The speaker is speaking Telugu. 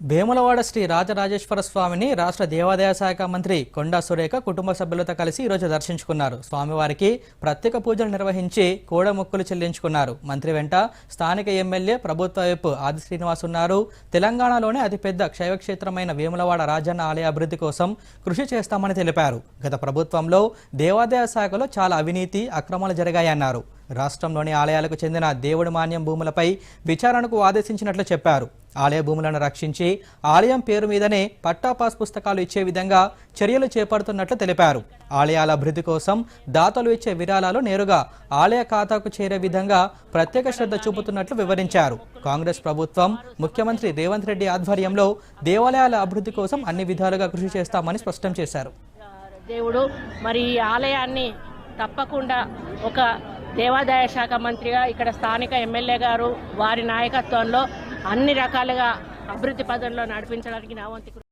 వేములవాడ శ్రీ రాజరాజేశ్వర స్వామిని రాష్ట్ర దేవాదాయ శాఖ మంత్రి కొండా సురేఖ కుటుంబ సభ్యులతో కలిసి ఈరోజు దర్శించుకున్నారు. స్వామివారికి ప్రత్యేక పూజలు నిర్వహించి కోడ మొక్కులు చెల్లించుకున్నారు. మంత్రి వెంట స్థానిక ఎమ్మెల్యే ప్రభుత్వ వైపు ఆది శ్రీనివాస్ ఉన్నారు. తెలంగాణలోనే అతిపెద్ద శైవక్షేత్రమైన వేములవాడ రాజన్న ఆలయ అభివృద్ధి కోసం కృషి చేస్తామని తెలిపారు. గత ప్రభుత్వంలో దేవాదాయ శాఖలో చాలా అవినీతి అక్రమాలు జరిగాయన్నారు. రాష్ట్రంలోని ఆలయాలకు చెందిన దేవుడి మాన్యం భూములపై విచారణకు ఆదేశించినట్లు చెప్పారు. ఆలయ భూములను రక్షించి ఆలయం పేరు మీదనే పట్టా పాస్ పుస్తకాలు ఇచ్చే విధంగా చర్యలు చేపడుతున్నట్లు తెలిపారు. ఆలయాల అభివృద్ధి కోసం దాతలు ఇచ్చే విరాళాలు నేరుగా ఆలయ ఖాతాకు చేరే విధంగా ప్రత్యేక శ్రద్ధ చూపుతున్నట్లు వివరించారు. కాంగ్రెస్ ప్రభుత్వం ముఖ్యమంత్రి రేవంత్ రెడ్డి ఆధ్వర్యంలో దేవాలయాల అభివృద్ధి కోసం అన్ని విధాలుగా కృషి చేస్తామని స్పష్టం చేశారు. దేవుడు మరి ఈ ఆలయాన్ని తప్పకుండా ఒక దేవాదాయ శాఖ మంత్రిగా ఇక్కడ స్థానిక ఎమ్మెల్యే గారు వారి నాయకత్వంలో అన్ని రకాలుగా అభివృద్ధి పదంలో నడిపించడానికి నా వంతు